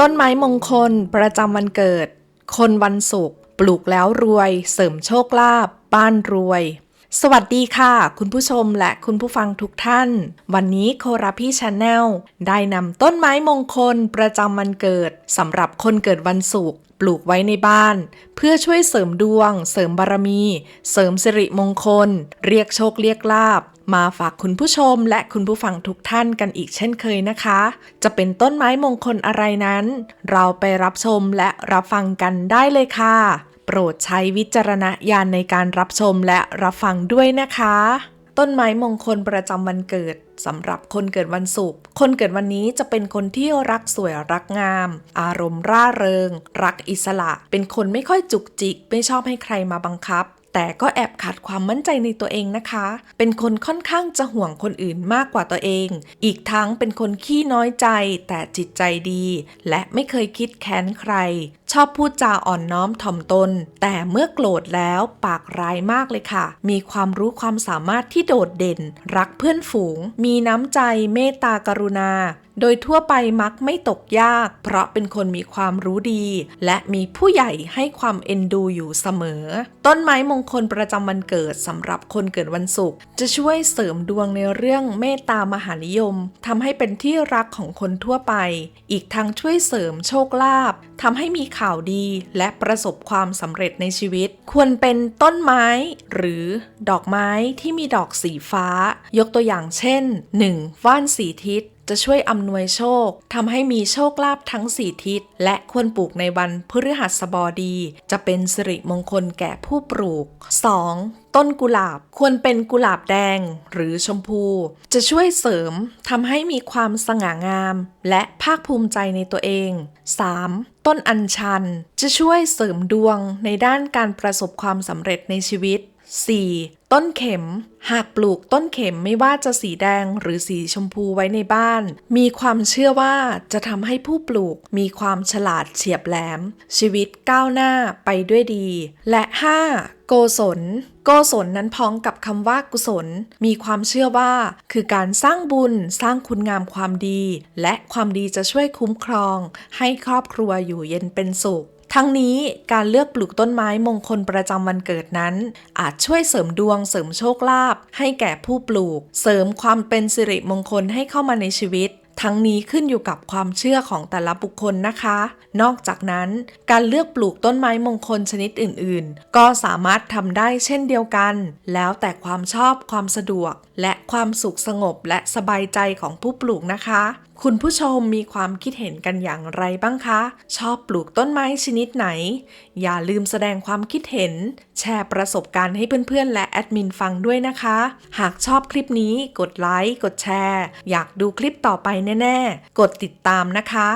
ต้นไม้มงคลประจำวันเกิด คนวันศุกร์ปลูกแล้วรวย เสริมโชคลาภบ้านรวย สวัสดีค่ะ คุณผู้ชมและคุณผู้ฟังทุกท่าน วันนี้โคราพี่ชาแนลได้นำต้นไม้มงคลประจำวันเกิดสำหรับคนเกิดวันศุกร์ปลูกไว้ในบ้าน เพื่อช่วยเสริมดวง เสริมบารมี เสริมสิริมงคล เรียกโชคเรียกลาบ มาฝากคุณผู้ชมและคุณผู้ฟังทุกท่านกันอีกเช่นเคยนะคะ จะเป็นต้นไม้มงคลอะไรนั้น เราไปรับชมและรับฟังกันได้เลยค่ะ โปรดใช้วิจารณญาณในการรับชมและรับฟังด้วยนะคะ ต้นไม้มงคลประจำวันเกิดสำหรับคนเกิดวันศุกร์ คนเกิดวันนี้จะเป็นคนที่รักสวยรักงาม อารมณ์ร่าเริง รักอิสระ เป็นคนไม่ค่อยจุกจิก ไม่ชอบให้ใครมาบังคับ แต่ก็แอบขาดความมั่นใจในตัวเองนะคะ เป็นคนค่อนข้างจะห่วงคนอื่นมากกว่าตัวเอง อีกทั้งเป็นคนขี้น้อยใจแต่จิตใจดี และไม่เคยคิดแค้นใครชอบพูดจาอ่อนน้อมถ่อมตน แต่เมื่อโกรธแล้วปากร้ายมากเลยค่ะ มีความรู้ความสามารถที่โดดเด่น รักเพื่อนฝูง มีน้ำใจเมตตากรุณา โดยทั่วไปมักไม่ตกยาก เพราะเป็นคนมีความรู้ดี และมีผู้ใหญ่ให้ความเอ็นดูอยู่เสมอ ต้นไม้มงคลประจำวันเกิดสำหรับคนเกิดวันศุกร์จะช่วยเสริมดวงในเรื่องเมตตามหานิยมทำให้เป็นที่รักของคนทั่วไป อีกทั้งช่วยเสริมโชคลาภทำให้มีข่าวดี และประสบความสำเร็จในชีวิต ควรเป็นต้นไม้ หรือดอกไม้ที่มีดอกสีฟ้า ยกตัวอย่างเช่น 1. ว่านสีทิศ จะช่วยอำนวยโชคทำให้มีโชคลาภทั้งสี่ทิศ และควรปลูกในวันพฤหัสบดี จะเป็นสิริมงคลแก่ผู้ปลูก 2. ต้นกุหลาบควรเป็นกุหลาบแดงหรือชมพู จะช่วยเสริมทำให้มีความสง่างาม และภาคภูมิใจในตัวเอง 3. ต้นอัญชัน จะช่วยเสริมดวงในด้านการประสบความสำเร็จในชีวิต 4. ต้นเข็ม หากปลูกต้นเข็มไม่ว่าจะสีแดงหรือสีชมพูไว้ในบ้าน มีความเชื่อว่าจะทำให้ผู้ปลูกมีความฉลาดเฉียบแหลม ชีวิตก้าวหน้าไปด้วยดี และ 5. โกศล โกศลนั้นพ้องกับคำว่ากุศล มีความเชื่อว่า คือการสร้างบุญสร้างคุณงามความดี และความดีจะช่วยคุ้มครอง ให้ครอบครัวอยู่เย็นเป็นสุข ทั้งนี้การเลือกปลูกต้นไม้มงคลประจำวันเกิดนั้น อาจช่วยเสริมดวงเสริมโชคลาภให้แก่ผู้ปลูก เสริมความเป็นสิริมงคลให้เข้ามาในชีวิตทั้งนี้ขึ้นอยู่กับความเชื่อของแต่ละบุคคลนะคะ นอกจากนั้น การเลือกปลูกต้นไม้มงคลชนิดอื่น ๆ ก็สามารถทำได้เช่นเดียวกัน แล้วแต่ความชอบความสะดวก และความสุขสงบและสบายใจของผู้ปลูกนะคะ คุณผู้ชมมีความคิดเห็นกันอย่างไรบ้างคะ ชอบปลูกต้นไม้ชนิดไหน อย่าลืมแสดงความคิดเห็น แชร์ประสบการณ์ให้เพื่อนๆ และแอดมินฟังด้วยนะคะ หากชอบคลิปนี้กดไลค์ กดแชร์ อยากดูคลิปต่อไปแน่ ๆ กดติดตามนะคะ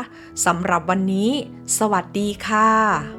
สำหรับวันนี้ สวัสดีค่ะ